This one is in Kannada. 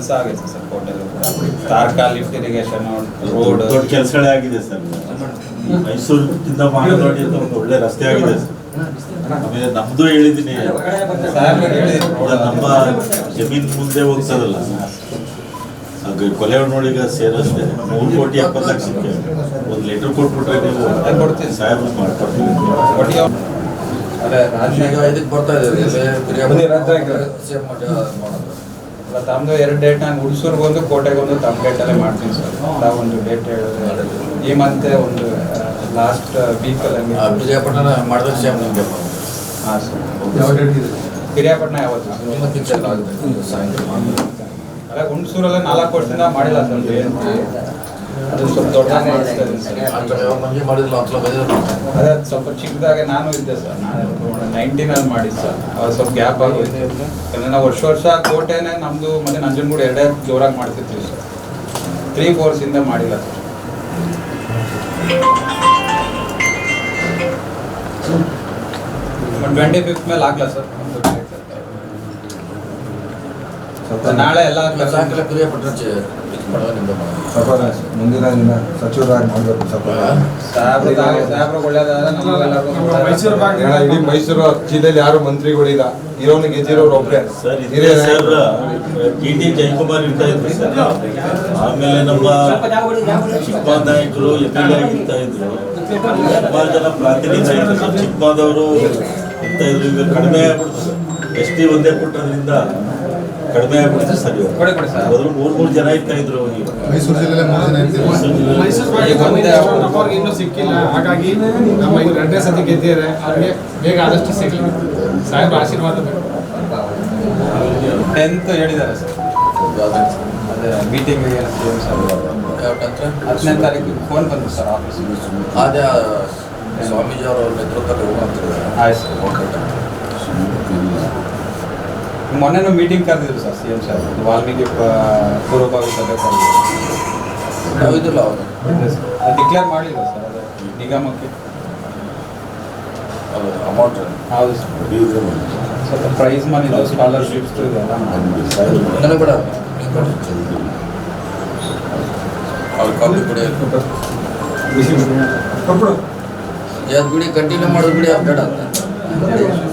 ಕೆಲಸ ಆಗುತ್ತೆ ಸರ್ ಕೋಟೆಲ್ಲೂ ತಾರ್ಕಾ ಲಿಫ್ಟ್ ಇರಿಗೇಷನ್ ರೋಡ್ ದೊಡ್ಡ ಕೆಲಸಗಳೇ ಆಗಿದೆ ಸರ್. ಮೈಸೂರಿಂದ ಮಾನದೊಡ್ಡಿ ಅಂತ ಒಂದು ಒಳ್ಳೆ ರಸ್ತೆ ಆಗಿದೆ ಸರ್. ಆಮೇಲೆ ನಮ್ದು ಹೇಳಿದೀನಿ ನಮ್ಮ ಜಮೀನ್ ಮುಂದೆ ಹೋಗ್ತದಲ್ಲ. ಅದು ಕೊಲೆ ನೋಡಿ ಈಗ ಸೇರಿಸ್ದೆ ಮೂರು ಕೋಟಿ ಎಪ್ಪತ್ತು ಲಕ್ಷಕ್ಕೆ. ಒಂದು ಲೆಟರ್ ಕೊಟ್ಬಿಟ್ರೆ ನೀವು ಕೊಡ್ತೀನಿ. ಸಾಹೇಬ್ ಮಾಡ್ಕೊಡ್ತೀವಿ ಒಟ್ಟಿಗೆ ಅದೇ ರಾಜ್ಯ ಇದಕ್ಕೆ ಬರ್ತಾ ಇದ್ದೀವಿ. ಆಯ್ತು. ಮಾಡೋದು. ಅಲ್ಲ, ತಮ್ದು ಎರಡು ಡೇಟ್ ನಾನು ಕೋಟೆಗೆ ಕೋಟೆಗೊಂದು ತಮ್ಮ ಡೇಟಲ್ಲೇ ಮಾಡ್ತೀನಿ ಸರ್ ನಾವು ಒಂದು ಡೇಟ್ ಹೇಳಿದ್ರೆ ಈ ಮಂತ್ ಒಂದು ಲಾಸ್ಟ್ ವೀಕಲ್ಲಿ ಆ ವಿಜಯಪಟ್ಟಣ ಮಾಡಿದ್ರೆ ಸೇಮ್ ನಿಮಗೆ. ಹಾಂ ಸರ್ ಹಿರಿಯಾಪಟ್ಟಣ ಯಾವತ್ತು? ನಿಮ್ಮ ಕಿಚನ್ ಆಗುತ್ತೆ ಸಾಯಂಕಾಲ. ಅಲ್ಲ ಹುಣ್ಸೂರಲ್ಲೇ ನಾಲ್ಕು ವರ್ಷದಿಂದ ಮಾಡಿಲ್ಲ ಸರ್ ಅದು ಸ್ವಲ್ಪ ದೊಡ್ಡ ಮಾಡಿಸ್ತಾ ಇದೀನಿ ಸರ್. ಅಂತ ಯಾವ ಮಂಜೆ ಮಾಡಿದಿಲ್ಲ ಅಂತಲ ಬಂದಿದ್ರು ಅದೇ ಸ್ವಲ್ಪ ಚಿಕ್ಕದಾಗೆ ನಾನು ಇದ್ದೆ ಸರ್. ನಾನು ನೈನ್ಟೀನಲ್ಲಿ ಮಾಡಿದ್ದು ಸರ್. ಅದು ಸ್ವಲ್ಪ ಗ್ಯಾಪ್ ಆಗೋಯ್ತು ಯಾಕಂದ್ರೆ ನಾವು ವರ್ಷ ವರ್ಷ ಕೋಟೆನೇ ನಮ್ಮದು ಮತ್ತೆ ನಂಜನಗೂಡು ಎರಡೇ ಜೋರಾಗಿ ಮಾಡ್ತಿರ್ತೀವಿ ಸರ್. ತ್ರೀ ಫೋರ್ಸಿಂದ ಮಾಡಿಲ್ಲ ಸರ್. ಟ್ವೆಂಟಿ ಫಿಫ್ತ್ ಮೇಲೆ ಆಗಲ್ಲ ಸರ್ ಸ್ವಲ್ಪ ನಾಳೆ ಎಲ್ಲ ಮುಂದಿನ ದಿನ ಸಚಿವರಾಗಿ ಮಾಡಬೇಕು ಇಡೀ ಮೈಸೂರು ಜಿಲ್ಲೆಯಲ್ಲಿ ಯಾರು ಮಂತ್ರಿಗಳಿಲ್ಲ? ಇರೋನಿಗೆ ಗೆದ್ದಿರೋರು ಒಬ್ಬರೇ ಸರ್ ಹಿರಿಯ ಸರ್ ಟಿ ಟಿ ಜಯಕುಮಾರ್ ಇರ್ತಾ ಇದ್ರು ಸರ್. ಆಮೇಲೆ ನಮ್ಮ ಚಿಕ್ಕ ನಾಯಕರು ಎಂ ಎಲ್ ಎ ಇರ್ತಾ ಇದ್ರು. ಸುಮಾರು ಜನ ಪ್ರಾತಿನಿಧ್ಯ ಇದ್ರು ಸರ್ ಚಿಕ್ಕಮ್ಮದವರು ಇರ್ತಾ ಇದ್ರು. ಈಗ ಕಡಿಮೆ ಆಗ್ಬಿಡ್ತು ಸರ್. ಎಸ್ ಟಿ ಒಂದೇ ಕೊಟ್ಟದ್ರಿಂದ ಕಡಿಮೆ ಆಗ್ಬಿಡ್ತು ಸರ್ ಇವಾಗ. ಕೊಡಿ ಕೊಡಿ ಸರ್. ಮೊದಲು ಮೂರ್ ಮೂರು ಜನ ಇರ್ತಾ ಇದ್ರು ಮೈಸೂರು ಜಿಲ್ಲೆ ಮೂರು ಜನ ಇರ್ತೀವಿ ಮೈಸೂರು ಇನ್ನೂ ಸಿಕ್ಕಿಲ್ಲ. ಹಾಗಾಗಿ ನಮ್ಮ ಈಗ ಎರಡನೇ ಸತಿ ಗೆದ್ದಿದ್ದಾರೆ. ಅವ್ರಿಗೆ ಬೇಗ ಆದಷ್ಟು ಸಿಗಲಿ. ಸಾಹೇಬ್ರ ಆಶೀರ್ವಾದ ಬೇಕು. ಟೆಂತ್ ಹೇಳಿದ್ದಾರೆ ಸರ್. ಅದೇ ಮೀಟಿಂಗ್ ಹತ್ತನೇ ತಾರೀಕು ಫೋನ್ ಬಂತು ಸರ್ ಆಫೀಸ್ ಅದೇ ಸ್ವಾಮೀಜಿ ಅವರ ನೇತೃತ್ವದಲ್ಲಿ ಹೋಗ್ತಿದ್ದಾರೆ ಆಯ್ತು ಸರ್ ಓಕೆ ಮೊನ್ನೆನೂ meeting ಕರೆದಿದ್ರು sir C M sir Valmiki ಪೂರ್ವಭಾವಿ ಸಭೆ ಕರೆದಿದ್ರು ಇದಿಲ್ಲ ಅದು ಡಿಕ್ಲೇರ್ ಮಾಡಿಲ್ಲ ಸರ್ ಅದೇ ನಿಗಮಕ್ಕೆ? ಅಮೌಂಟ್ ಹೌದು ಸರ್ ಸ್ವಲ್ಪ ಪ್ರೈಸ್ ಮನಿ ಸ್ಕಾಲರ್ಶಿಪ್ಸ್ ಇದೆಲ್ಲ ನನಗೆ ಬೇಡ ಕೊಡಿ ಅವ್ರ ಕಾಪಿ ಕೊಡಿ. ಕೊಟ್ಬಿಡು. ಯಾವ್ದು ಬಿಡಿ ಕಂಟಿನ್ಯೂ ಮಾಡೋದು ಬಿಡಿ ಅಪ್ಡೇಟ್ ಬೇಡ ಅಂತ.